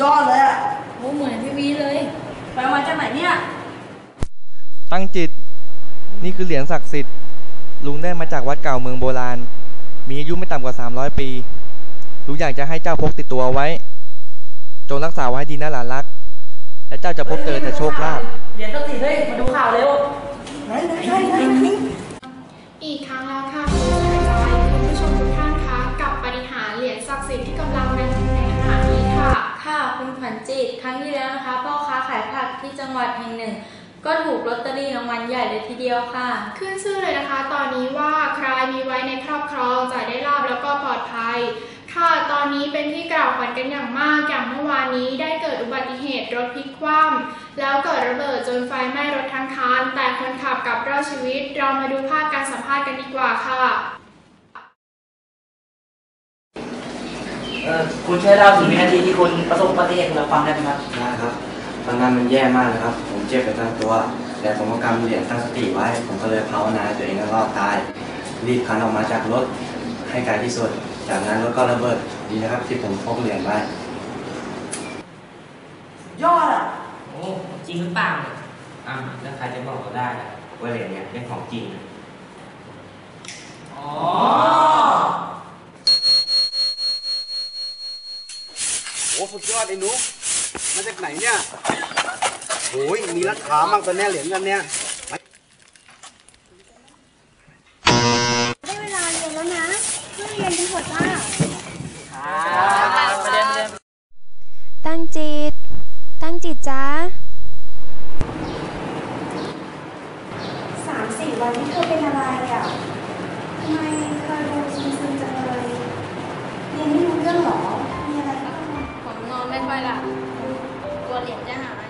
ยอดเลยอะโอ้เหมือนทีวีเลยไปเอามาจากไหนเนี่ย ตั้งจิต นี่คือเหรียญศักดิ์สิทธิ์ ลุงได้มาจากวัดเก่าเมืองโบราณ มีอายุไม่ต่ำกว่า 300 ปี ลุงอยากจะให้เจ้าพกติดตัวเอาไว้ จงรักษาไว้ให้ดีนะหลานรัก และเจ้าจะพบเจอแต่โชคลาภ เหรียญต้องติดเฮ้ย มาดูข่าวเร็ว ไหนไหนไหนไหนไหนอีกครั้งแล้วค่ะ่ะคุณขวัญจิต ครั้งที่แล้วนะคะ พ่อค้าขายผักที่จังหวัดแห่งหนึ่ง ก็ถูกลอตเตอรี่รางวัลใหญ่เลยทีเดียวค่ะ ขึ้นชื่อเลยนะคะ ตอนนี้ว่าใครมีไว้ในครอบครองจะได้ลาบแล้วก็ปลอดภัย ค่ะ ตอนนี้เป็นที่กล่าวขวัญกันอย่างมากอย่างเมื่อวานนี้ได้เกิดอุบัติเหตุรถพลิกคว่ำแล้วเกิดระเบิดจนไฟไหม้รถทั้งคันแต่คนขับกลับรอดชีวิต เรามาดูภาพการสัมภาษณ์กันดีกว่าค่ะ เออคุณช่วยเล่าถึงวินาทีที่คุณประสบอุบัติเหตุให้เราฟังได้ไหมครับได้ครับ ตอนนั้นมันแย่มากเลยครับ ผมเจ็บไปทั้งตัว แต่ผมก็กำเหรียญตั้งสติไว้ ผมก็เลยภาวนาให้ตัวเองให้รอดตาย รีบคลานออกมาจากรถให้ไกลที่สุด จากนั้นรถก็ระเบิด ดีนะครับ ที่ผมพกเหรียญไว้ ยอดอะโอ้จริงหรือเปล่าเนี่ยอะแล้วใครจะบอกเราได้ล่ะว่าเหรียญเนี่ยเป็นของจริงอะอ๋อ โอ้ สุดยอดไอ้หนุมาจากไหนเนี่ยโอ้ยมีราคามากตัวแน่เหรียญกันเนี่ยได้เวลาเรียนแล้วนะเพิ่งเรียนกันหมดจ้าประเด็นประเด็นตั้งจิต ตั้งจิตจ้าสามสี่วันนี้เธอเป็นอะไรอะทำไมเธอดูซึมๆจังเลยเรียนไม่รู้เรื่องหรอ มีอะไรบ้าง ผมนอนไม่ค่อยหลับ กลัว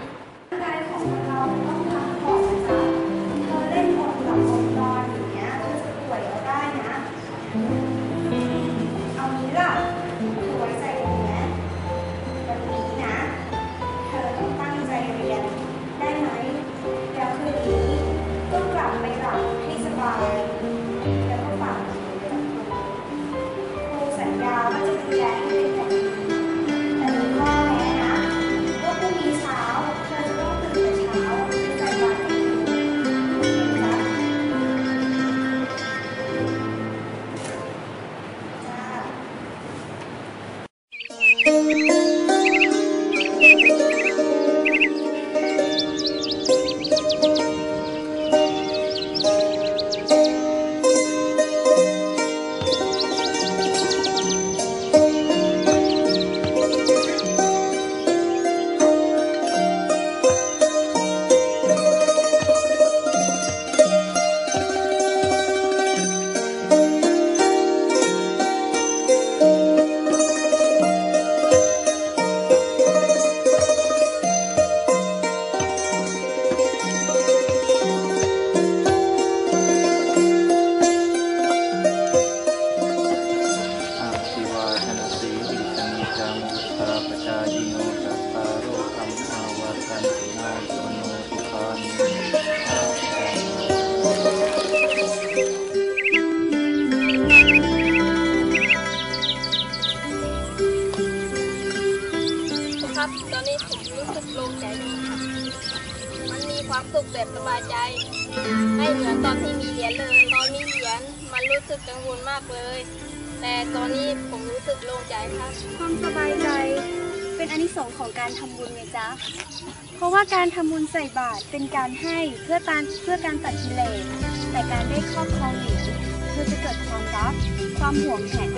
Thank you. รู้สึกโล่งใจดีครับมันมีความสุขแบบสบายใจ ไม่เหมือนตอนที่มีเหรียญเลย ตอนมีเหรียญมันรู้สึกกังวลมากเลย แต่ตอนนี้ผมรู้สึกโล่งใจครับความสบายใจเป็นอานิสงส์ของการทำบุญไงจ๊ะ เพราะว่าการทำบุญใส่บาตรเป็นการให้เพื่อการเพื่อการตัดกิเลส แต่การได้ครอบครองเหรียญเธอจะเกิดความรัก ความห่วงแหน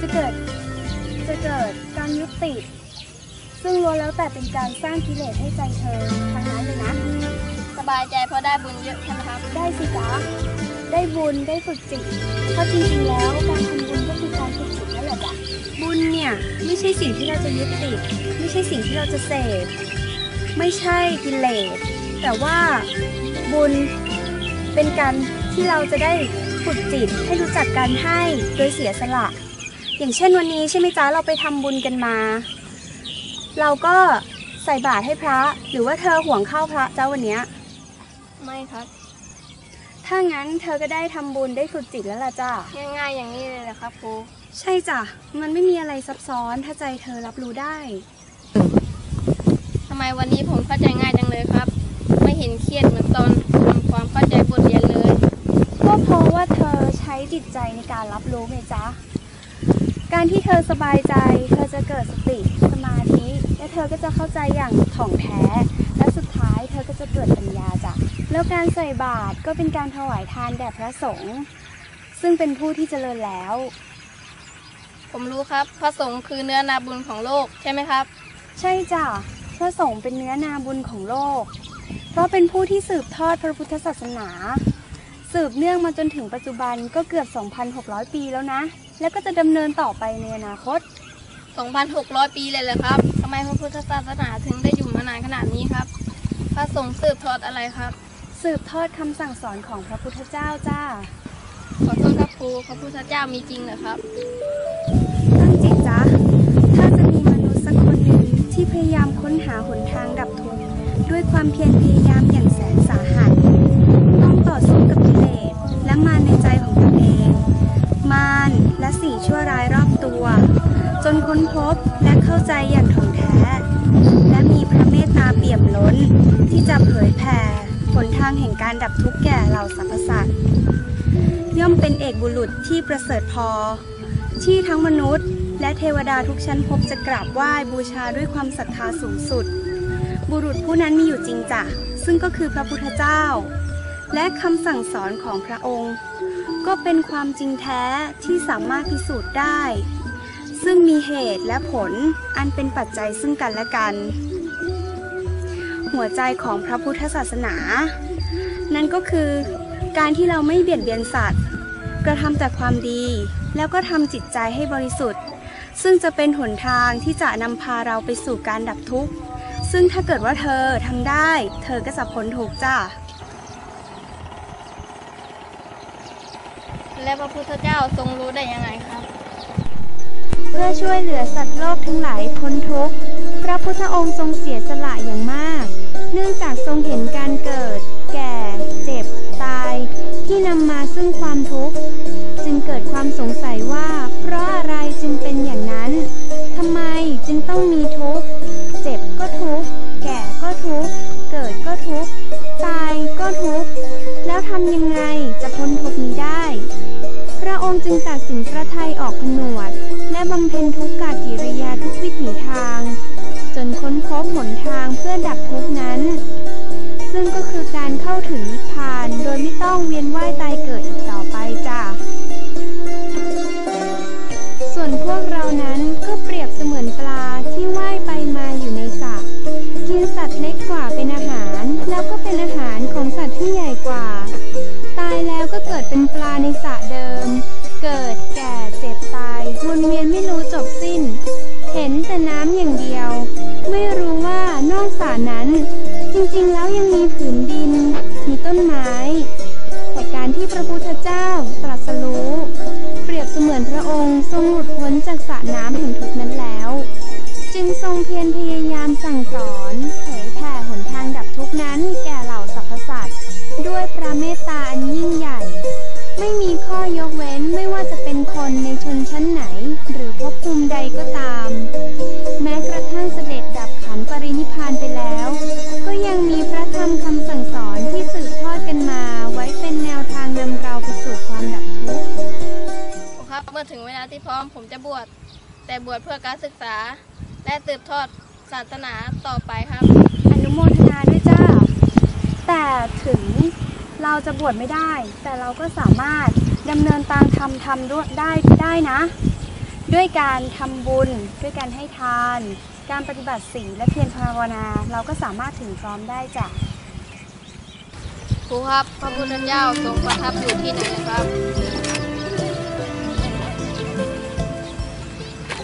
จะเกิดจะเกิดการยึดติด ซึ่งล้วนแล้วแต่เป็นการสร้างกิเลสให้ใจเธอทั้งนั้นเลยนะ สบายใจเพราะได้บุญเยอะใช่ไหมครับ ได้สิจ๊ะได้บุญได้ฝึกจิตเพราะจริงๆแล้วการทำบุญก็คือการฝึกจิตนั่นแหละจ้ะบุญเนี่ยไม่ใช่สิ่งที่เราจะยึดติดไม่ใช่สิ่งที่เราจะเสพไม่ใช่กิเลสแต่ว่าบุญเป็นการที่เราจะได้ฝึกจิตให้รู้จักการให้โดยเสียสละ อย่างเช่นวันนี้ใช่ไหมจ๊ะเราไปทำบุญกันมา เราก็ใส่บาตรให้พระ หรือว่าเธอห่วงข้าวพระเจ้าวันเนี้ยไม่ครับ ถ้างั้นเธอก็ได้ทำบุญได้ฝึกจิตแล้วล่ะจ้ะง่ายๆอย่างนี้เลยนะครับครูใช่จ้ะ มันไม่มีอะไรซับซ้อน ถ้าใจเธอรับรู้ได้ ทำไมวันนี้ผมเข้าใจง่ายจังเลยครับ ไม่เห็นเครียดเหมือนตอนทำความเข้าใจบทเรียนเลย ก็เพราะว่าเธอใช้จิตใจในการรับรู้ไงจ๊ะ การที่เธอสบายใจ เธอจะเกิดสติสมาธิ และเธอก็จะเข้าใจอย่างถ่องแท้ และสุดท้ายเธอก็จะเกิดปัญญาจ้ะแล้วการใส่บาตรก็เป็นการถวายทานแด่พระสงฆ์ซึ่งเป็นผู้ที่เจริญแล้ว ผมรู้ครับ พระสงฆ์คือเนื้อนาบุญของโลกใช่ไหมครับ ใช่จ้ะพระสงฆ์เป็นเนื้อนาบุญของโลก เพราะเป็นผู้ที่สืบทอดพระพุทธศาสนา สืบเนื่องมาจนถึงปัจจุบันก็เกือบ 2,600 ปีแล้วนะ แล้วก็จะดำเนินต่อไปในอนาคต 2,600 ปีเลยเหรอครับทำไมพระพุทธศาสนาถึงได้อยู่มานานขนาดนี้ครับ พระสงฆ์สืบทอดอะไรครับ สืบทอดคำสั่งสอนของพระพุทธเจ้าจ้า ขอโทษครับครูพระพุทธเจ้ามีจริงเหรอครับ ตั้งจิตจ้ะถ้าจะมีมนุษย์สักคนหนึ่งที่พยายามค้นหาหนทางดับทุกข์ด้วยความเพียรพยายามอย่างแสนสาหัส ต้องต่อสู้กับกิเลสและมารในใจของตนเอง มารและสิ่งชั่วร้ายรอบตัวจ นค้นพบและเข้าใจอย่างถ่องแท้ และมีพระเมตตาเปี่ยมล้นที่จะเผยแผ่หนทางแห่งการดับทุกข์แก่เหล่าสรรพสัตว์ย่อมเป็นเอกบุรุษที่ประเสริฐพอ ที่ทั้งมนุษย์ และเทวดาทุกชั้นภพจะกราบไหว้บูชาด้วยความศรัทธาสูงสุด บุรุษผู้นั้นมีอยู่จริงจ้ะซึ่งก็คือพระพุทธเจ้า และคำสั่งสอนของพระองค์ ก็เป็นความจริงแท้ที่สามารถพิสูจน์ได้ ซึ่งมีเหตุและผลอันเป็นปัจจัยซึ่งกันและกัน หัวใจของพระพุทธศาสนา นั่นก็คือการที่เราไม่เบียดเบียนสัตว์ กระทำแต่ความดี แล้วก็ทำจิตใจให้บริสุทธิ์ ซึ่งจะเป็นหนทางที่จะนำพาเราไปสู่การดับทุกข์ ซึ่งถ้าเกิดว่าเธอทำได้ เธอก็จะพ้นทุกข์จ้าและพระพุทธเจ้าทรงรู้ได้ยังไงครับ เพื่อช่วยเหลือสัตว์โลกทั้งหลายพ้นทุกข์ พระพุทธองค์ทรงเสียสละอย่างมาก เนื่องจากทรงเห็นการเกิด แก่ เจ็บ ตาย ที่นำมาซึ่งความทุกข์ จึงเกิดความสงสัยว่า เพราะอะไรจึงเป็นอย่างนั้นทำไมจึงต้องมีทุกข์ เจ็บก็ทุกข์ แก่ก็ทุกข์ เกิดก็ทุกข์ตายก็ทุกข์ แล้วทำยังไงจะพ้นทุกข์นี้ได้ พระองค์จึงตัดสินพระทัย ทุกขกิริยาทุกวิถีทาง จนค้นพบหนทางเพื่อดับทุกนั้น ซึ่งก็คือการเข้าถึงนิพพานโดยไม่ต้องเวียนว่ายตายเกิดอีกต่อไปจ้ะส่วนพวกเรานั้นก็เปรียบเสมือนปลาที่ว่ายไปมาอยู่ในสระกินสัตว์เล็กกว่าเป็นอาหาร แล้วก็เป็นอาหารของสัตว์ที่ใหญ่กว่า ตายแล้วก็เกิดเป็นปลาในสระเดิม เกิดแก่ วนเวียนไม่รู้จบสิ้น เห็นแต่น้ำอย่างเดียว ไม่รู้ว่านอกสระนั้น จริงๆแล้วยังมีผืนดิน มีต้นไม้ แต่การที่พระพุทธเจ้าตรัสรู้ เปรียบเสมือนพระองค์ทรงหลุดพ้นจากสระน้ำแห่งทุกนั้นแล้ว จึงทรงเพียรพยายามสั่งสอนเผยแผ่หนทางดับทุกนั้นแก่เหล่าสรรพสัตว์ด้วยพระเมตตาอันยิ่งใหญ่ ไม่มีข้อยกเว้น นคนในชนชั้นไหน หรือภพภูมิใดก็ตาม แม้กระทั่งเสด็จดับขันปรินิพพานไปแล้ว ก็ยังมีพระธรรมคำสั่งสอนที่สืบทอดกันมาไว้เป็นแนวทางนำเราไปสู่ความดับทุกข์ครับเมื่อถึงเวลาที่พร้อมผมจะบวชแต่บวชเพื่อการศึกษา และสืบทอดศาสนาต่อไปครับ อนุโมทนาด้วยจ้าแต่ถึงเราจะบวชไม่ได้ แต่เราก็สามารถ ดำเนินตามธรรมทำด้วยได้ได้นะ ด้วยการทำบุญ ด้วยการให้ทาน การปฏิบัติศีลและเพียรภาวนา เราก็สามารถถึงพร้อมได้จ้ะครูครับ พระพุทธเจ้าทรงประทับอยู่ที่ไหนครับ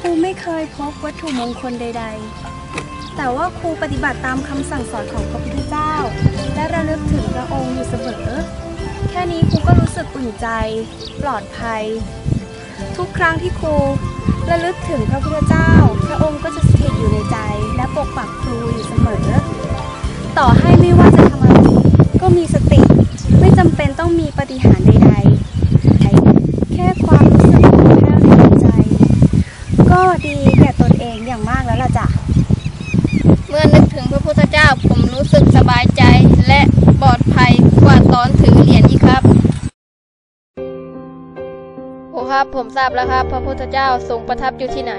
ครูไม่เคยพบวัตถุมงคลใด ๆ แต่ว่าครูปฏิบัติตามคำสั่งสอนของพระพุทธเจ้า และระลึกถึงพระองค์อยู่เสมอแแค่นี้ครูก็รู้สึกอุ่นใจ ปลอดภัย ทุกครั้งที่ครูระลึกถึงพระพุทธเจ้า พระองค์ก็จะสถิตอยู่ในใจ และปกปักครูอยู่เสมอ ต่อให้ไม่ว่าจะทำอะไรก็มีสติ ไม่จำเป็นต้องมีปฏิหารใดๆ แค่ความรู้สึกแค่ใจ ก็ดีแก่ตนเองอย่างมากแล้วล่ะจ้ะเมื่อนึกถึงพระพุทธเจ้าผมรู้สึกสบายใจและปลอดภัยกว่าตอนถือเหรียญับ ผมทราบแล้วครับ พระพุทธเจ้าทรงประทับอยู่ที่ไหน